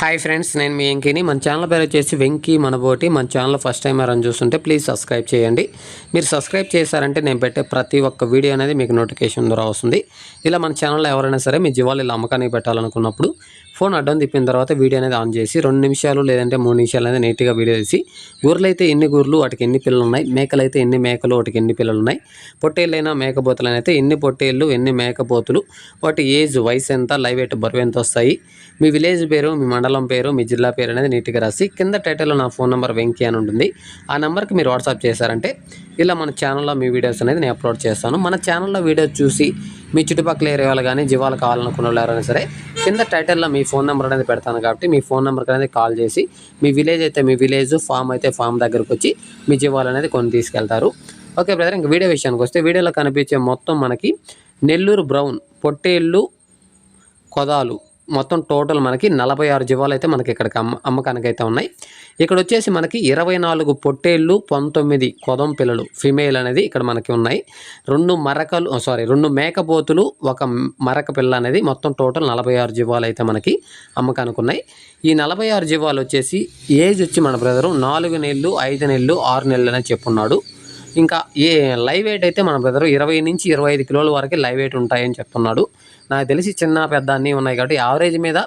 Hi friends నేను మీ వెంకీని. మన channel పేరు వచ్చేసి వెంకీ మనబోటి. మన ఛానల్ ఫస్ట్ టైం ఎవరైనా చూస్తుంటే ప్లీజ్ సబ్స్క్రైబ్ చేయండి. మీరు సబ్స్క్రైబ్ చేశారంటే నేను పెట్టే ప్రతి ఒక్క వీడియో అనేది మీకు నోటిఫికేషన్ ద్వారా వస్తుంది. ఇలా మన ఛానల్లో ఎవరైనా సరే మీ జీవాలు ఇలా అమ్మకానికి పెట్టాలనుకున్నప్పుడు ఫోన్ అడ్డం తిప్పిన తర్వాత వీడియో అనేది ఆన్ చేసి రెండు నిమిషాలు లేదంటే మూడు నిమిషాలు అనేది నీట్గా వీడియో తీసి గొర్రెలు అయితే ఎన్ని గొర్రెలు వాటికి ఎన్ని పిల్లలు ఉన్నాయి మేకలు అయితే ఎన్ని మేకలు వాటికి ఎన్ని పిల్లలు ఉన్నాయి పొట్టేళ్ళైనా మేకపోతులు అయితే ఎన్ని పొట్టేళ్ళు ఎన్ని మేకపోతులు వాటి ఏజ్ వయసు ఎంత లైవ్ ఎయిట్ బరువు ఎంత వస్తాయి మీ విలేజ్ పేరు మీ మండలం పేరు మీ జిల్లా పేరు అనేది నీట్గా రాసి కింద టైటిల్లో నా ఫోన్ నెంబర్ వెంకీ అని ఉంటుంది. ఆ నెంబర్కి మీరు వాట్సాప్ చేశారంటే ఇలా మన ఛానల్లో మీ వీడియోస్ అనేది నేను అప్లోడ్ చేస్తాను. మన ఛానల్లో వీడియోస్ చూసి మీ చుట్టుపక్కల ఏరియా వాళ్ళు కానీ జీవాలు కావాలనుకున్న సరే కింద టైటిల్లో మీ ఫోన్ నెంబర్ అనేది పెడతాను కాబట్టి మీ ఫోన్ నెంబర్కి అనేది కాల్ చేసి మీ విలేజ్ అయితే మీ విలేజ్ ఫామ్ అయితే ఫామ్ దగ్గరకు వచ్చి మీ జీవాలు అనేది కొని తీసుకెళ్తారు. ఓకే బ్రదర్ ఇంక వీడియో విషయానికి వస్తే వీడియోలో కనిపించే మొత్తం మనకి నెల్లూరు బ్రౌన్ పొట్టేళ్ళు కొదాలు మొత్తం టోటల్ మనకి నలభై ఆరు జీవాలు అయితే మనకి ఇక్కడ అమ్మ అమ్మకానికి అయితే ఉన్నాయి. ఇక్కడ వచ్చేసి మనకి ఇరవై నాలుగు పొట్టేళ్ళు పంతొమ్మిది కొదం పిల్లలు ఫిమేల్ అనేది ఇక్కడ మనకి ఉన్నాయి. రెండు మరకలు సారీ రెండు మేకపోతులు ఒక మరక పిల్ల అనేది మొత్తం టోటల్ నలభై ఆరు జీవాలు అయితే మనకి అమ్మకానికి ఉన్నాయి ఈ నలభై ఆరు జీవాలు వచ్చేసి ఏజ్ వచ్చి మన బ్రదరు నాలుగు నెలలు ఐదు నెలలు ఆరు నెలలు అనేది చెప్పున్నాడు. ఇంకా ఏ లైవ్ వెయిట్ అయితే మన బ్రదర్ ఇరవై నుంచి ఇరవై ఐదు కిలోల వరకు లైవ్ వెయిట్ ఉంటాయని చెప్తున్నాడు. నాకు తెలిసి చిన్న పెద్ద అన్నీ ఉన్నాయి కాబట్టి యావరేజ్ మీద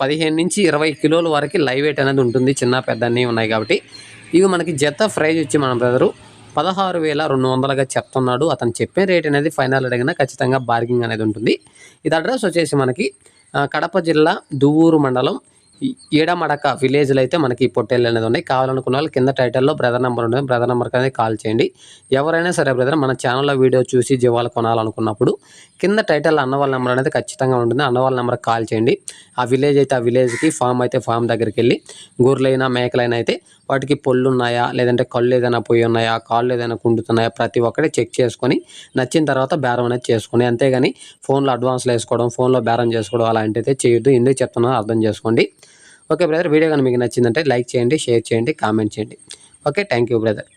పదిహేను నుంచి ఇరవై కిలోల వరకు లైవ్ వెయిట్ అనేది ఉంటుంది చిన్న పెద్ద అన్నీ ఉన్నాయి కాబట్టి. ఇవి మనకి జత ప్రైజ్ వచ్చి మన బ్రదరు పదహారు వేల రెండు వందలుగా చెప్తున్నాడు. అతను చెప్పే రేట్ అనేది ఫైనల్ అడిగినా ఖచ్చితంగా బార్గింగ్ అనేది ఉంటుంది. ఇది అడ్రస్ వచ్చేసి మనకి కడప జిల్లా దువ్వూరు మండలం ఎడమడక విలేజ్లో అయితే మనకి పొట్టేళ్ళు అనేది ఉన్నాయి. కావాలనుకున్న వాళ్ళు కింద టైటిల్లో బ్రదర్ నెంబర్ ఉంటుంది బ్రదర్ నెంబర్కి అనేది కాల్ చేయండి. ఎవరైనా సరే బ్రదర్ మన ఛానల్లో వీడియో చూసి జీవాలు కొనాలనుకున్నప్పుడు కింద టైటిల్ అన్నవాళ్ళ నెంబర్ అనేది ఖచ్చితంగా ఉంటుంది. అన్నవాళ్ళ నెంబర్ నెంబర్కి కాల్ చేయండి. ఆ విలేజ్ అయితే ఆ విలేజ్కి ఫామ్ అయితే ఫామ్ దగ్గరికి వెళ్ళి గొర్రెలైనా మేకలైనా అయితే వాటికి పొల్లు ఉన్నాయా లేదంటే కళ్ళు ఏదైనా పోయి ఉన్నాయా కాళ్ళు ఏదైనా కుండుతున్నాయా ప్రతి ఒక్కటి చెక్ చేసుకొని నచ్చిన తర్వాత బేరం అనేది చేసుకొని అంతేగాని ఫోన్లో అడ్వాన్స్లు వేసుకోవడం ఫోన్లో బేరం చేసుకోవడం అలాంటివి అయితే చేయొద్దు. ఎందుకు చెప్తున్నా అర్థం చేసుకోండి. ఓకే బ్రదర్ వీడియో కానీ మీకు నచ్చిందంటే లైక్ చేయండి షేర్ చేయండి కామెంట్ చేయండి. Okay thank you brother